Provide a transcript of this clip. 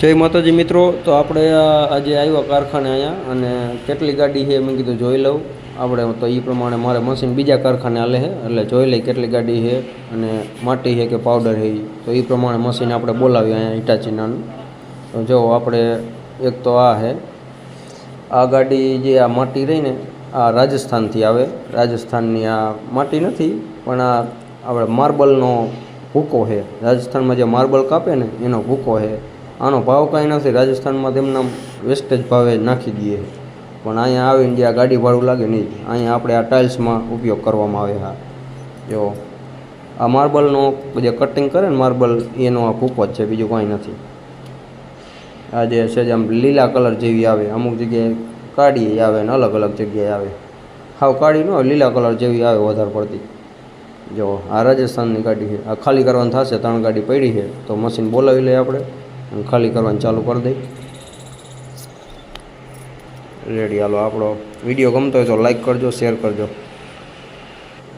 જય માતાજી મિત્રો, તો આપણે આજે આવ્યા કારખાને અહીંયા અને કેટલી ગાડી છે મેં કીધું જોઈ લઉં. આપણે તો એ પ્રમાણે મારે મશીન બીજા કારખાને હાલે છે, એટલે જોઈ લઈ કેટલી ગાડી છે અને માટી છે કે પાવડર છે. તો એ પ્રમાણે મશીન આપણે બોલાવીએ અહીંયા ઇટાચીનાનું તો જો આપણે એક તો આ છે. આ ગાડી જે આ માટી રહી ને, આ રાજસ્થાનથી આવે. રાજસ્થાનની આ માટી નથી, પણ આ આપણે માર્બલનો ભૂકો છે. રાજસ્થાનમાં જે માર્બલ કાપે ને, એનો ભૂકો છે. આનો ભાવ કાંઈ નથી. રાજસ્થાનમાં તેમના વેસ્ટેજ ભાવે નાખી દઈએ. પણ અહીંયા આવીને ઇન્ડિયા ગાડી ભાડું લાગે નહીં અહીંયા આપણે આ ટાઇલ્સમાં ઉપયોગ કરવામાં આવે હા. જો, આ માર્બલનો જે કટિંગ કરે ને માર્બલ, એનો આ ભૂકો જ છે, બીજું કાંઈ નથી. આ જે છે આમ લીલા કલર જેવી આવે, અમુક જગ્યાએ કાળી આવે ને અલગ અલગ જગ્યાએ આવે. હાવ કાળી ન લીલા કલર જેવી આવે વધારે પડતી. જો, આ રાજસ્થાનની ગાડી છે. આ ખાલી કરવાની થશે ત્રણ ગાડી પડી છે, તો મશીન બોલાવી લઈએ આપણે. ખાલી કરવાનું ચાલુ કરી દઈ. રેડી, હાલો આપણો વીડિયો ગમતો હોય તો લાઈક કરજો શેર કરજો.